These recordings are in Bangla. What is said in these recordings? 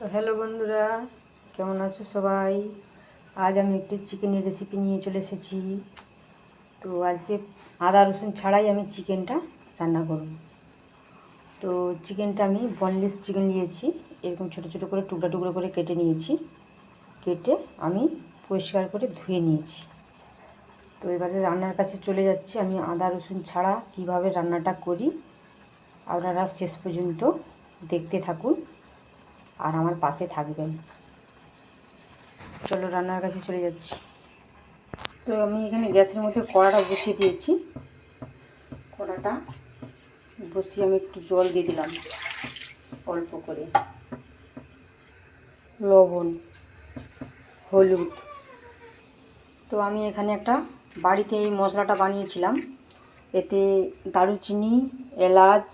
তো হ্যালো বন্ধুরা, কেমন আছো সবাই? আজ আমি একটি চিকেনের রেসিপি নিয়ে চলে এসেছি। তো আজকে আদা, রসুন ছাড়াই আমি চিকেনটা রান্না করব। তো চিকেনটা আমি বনলেস চিকেন নিয়েছি। এরকম ছোটো ছোটো করে টুকরা টুকরো করে কেটে নিয়েছি। কেটে আমি পরিষ্কার করে ধুয়ে নিয়েছি। তো এবারে রান্নার কাছে চলে যাচ্ছি আমি আদা, রসুন ছাড়া কীভাবে রান্নাটা করি। আপনারা শেষ পর্যন্ত দেখতে থাকুন। আর আমার পাশে থাকবেন। চলো, রান্নার কাছে চলে যাচ্ছি। তো আমি এখানে গ্যাসের মধ্যে কড়াটা বসিয়ে দিয়েছি। কড়াটা বসিয়ে আমি একটু জল দিয়ে দিলাম, অল্প করে। লবণ, হলুদ। তো আমি এখানে একটা বাড়িতে এই মশলাটা বানিয়েছিলাম। এতে দারুচিনি, এলাচ,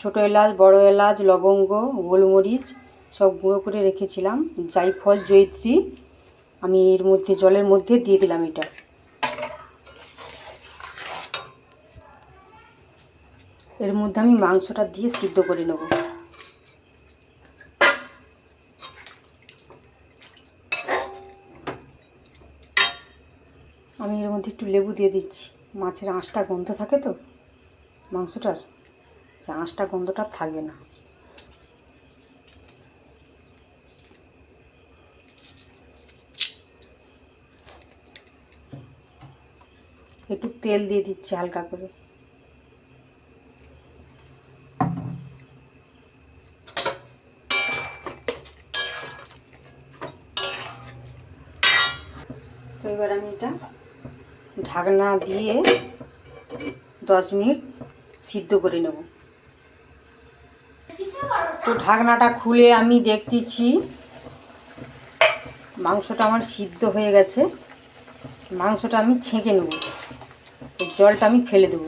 ছোটো এলাচ, বড় এলাচ, লবঙ্গ, গোলমরিচ সব গুঁড়ো করে রেখেছিলাম। জায়ফল জয়িত্রী, আমি এর মধ্যে, জলের মধ্যে দিয়ে দিলাম এটা। এর মধ্যে আমি মাংসটা দিয়ে সিদ্ধ করে নেব। আমি এর মধ্যে একটু লেবু দিয়ে দিচ্ছি। মাছের আঁশটা গন্ধ থাকে তো? মাংসটার? আঁশটা গন্ধটা থাকবে না। একটু তেল দিয়ে দিচ্ছি হালকা করে। তো এবার আমি এটা ঢাকনা দিয়ে দশ মিনিট সিদ্ধ করে নেব। তো ঢাকনাটা খুলে আমি দেখতেছি মাংসটা আমার সিদ্ধ হয়ে গেছে। মাংসটা আমি ছেঁকে নেব। জলটা আমি ফেলে দেব।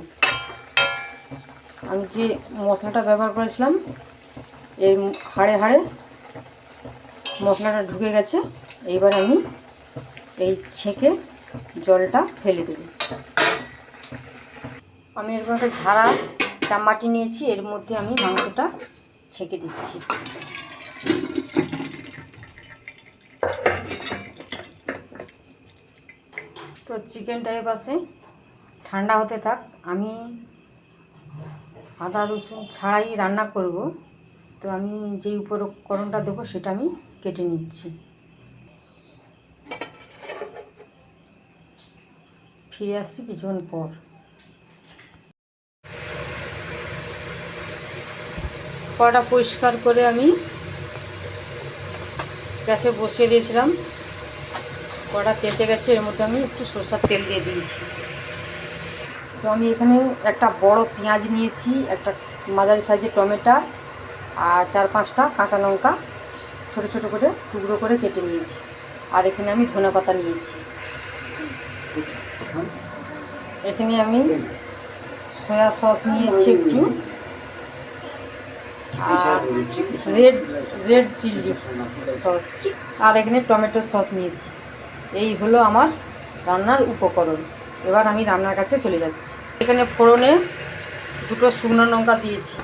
আমি যে মশলাটা ব্যবহার করেছিলাম, এর হাড়ে হাড়ে মশলাটা ঢুকে গেছে এইবার আমি এই ছেঁকে জলটা ফেলে দেব। আমি এরকম একটা ঝাড়া চাম্মাটি নিয়েছি, এর মধ্যে আমি মাংসটা ছেঁকে দিচ্ছি। তো চিকেনটা এ পাশে ঠান্ডা হতে থাক, আমি আদা, রসুন ছাড়াই রান্না করব। তো আমি যেই উপকরণটা দেবো সেটা আমি কেটে নিচ্ছি। ফিরে আসছি কিছুক্ষণ পর। কড়া পরিষ্কার করে আমি গ্যাসে বসিয়ে দিয়েছিলাম। কড়া তেতে গেছে, এর মধ্যে আমি একটু সরষার তেল দিয়ে দিয়েছি। তো আমি এখানে একটা বড় পেঁয়াজ নিয়েছি, একটা মাঝারি সাইজের টমেটো আর চার পাঁচটা কাঁচা লঙ্কা ছোটো ছোটো করে টুকরো করে কেটে নিয়েছি। আর এখানে আমি ধনে পাতা নিয়েছি। এখানে আমি সয়া সস নিয়েছি একটু। আর রেড রেড চিলি সস। আর এখানে টমেটো সস নিয়েছি। এই হলো আমার রান্নার উপকরণ। এবার আমি রান্নার কাছে চলে যাচ্ছি। এখানে ফোড়নে দুটো শুকনো লঙ্কা দিয়েছি।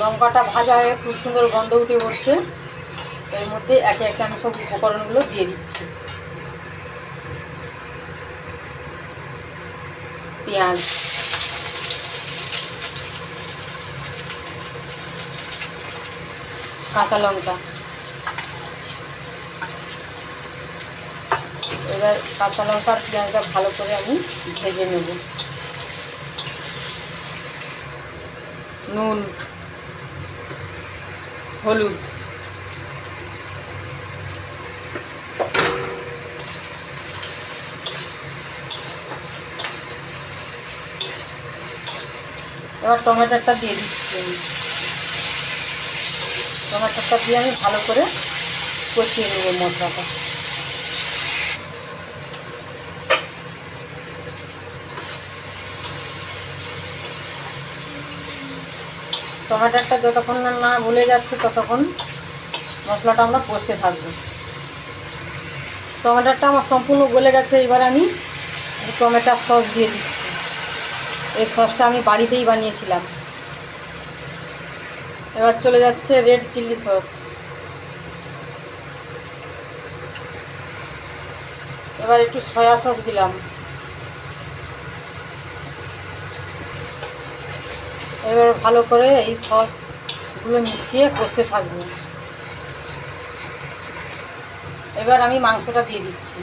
লঙ্কাটা ভাজা হয়ে খুব সুন্দর গন্ধ উঠে পড়ছে। এর মধ্যে একে একে আমি সব উপকরণগুলো দিয়ে দিচ্ছি। পেঁয়াজ। কাঁচা লঙ্কা। এবার কাঁচা লঙ্কা পেঁয়াজটা ভালো করে আমি ভেজে নেব। নুন, হলুদ। এবার টমেটোটা দিয়ে দিচ্ছি আমি। টমেটোটা দিয়ে আমি ভালো করে কষিয়ে নেব মশলাটা। টমেটোটা যতক্ষণ না গলে যাচ্ছে ততক্ষণ মশলাটা আমরা কষতে থাকব। টমেটোটা আমার সম্পূর্ণ গলে গেছে, এবার আমি টমেটোর সস দিয়ে দিচ্ছি। এই সসটা আমি বাড়িতেই বানিয়েছিলাম। এবার চলে যাচ্ছে রেড চিলি সস। এবার একটু সয়া সস দিলাম। এবার ভালো করে এই সসগুলো মিশিয়ে কষতে থাকব। এবার আমি মাংসটা দিয়ে দিচ্ছি।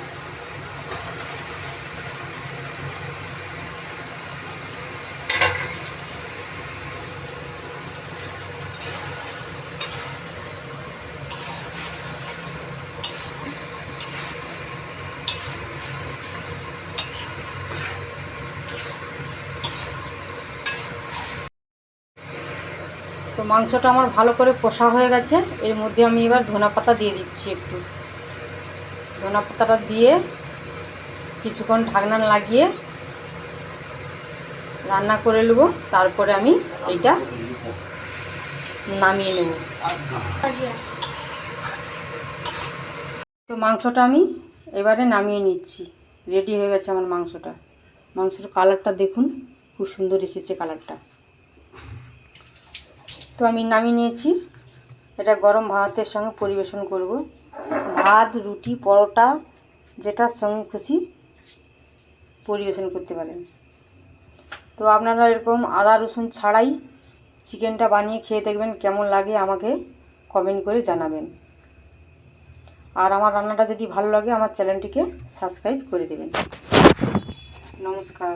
তো মাংসটা আমার ভালো করে কষা হয়ে গেছে। এর মধ্যে আমি এবার ধনা পাতা দিয়ে দিচ্ছি একটু। ধনা পাতাটা দিয়ে কিছুক্ষণ ঢাকনা লাগিয়ে রান্না করে নেব। তারপরে আমি এইটা নামিয়ে নেব। তো মাংসটা আমি এবারে নামিয়ে নিচ্ছি। রেডি হয়ে গেছে আমার মাংসটা। মাংসের কালারটা দেখুন, খুব সুন্দর এসেছে কালারটা। তো আমি নামিয়ে নিয়েছি। এটা গরম ভাতের সঙ্গে পরিবেশন করব। ভাত, রুটি, পরোটা যেটার সঙ্গে খুশি পরিবেশন করতে পারেন। তো আপনারা এরকম আদা, রসুন ছাড়াই চিকেনটা বানিয়ে খেয়ে দেখবেন কেমন লাগে আমাকে কমেন্ট করে জানাবেন। আর আমার রান্নাটা যদি ভালো লাগে, আমার চ্যানেলটিকে সাবস্ক্রাইব করে দেবেন। নমস্কার।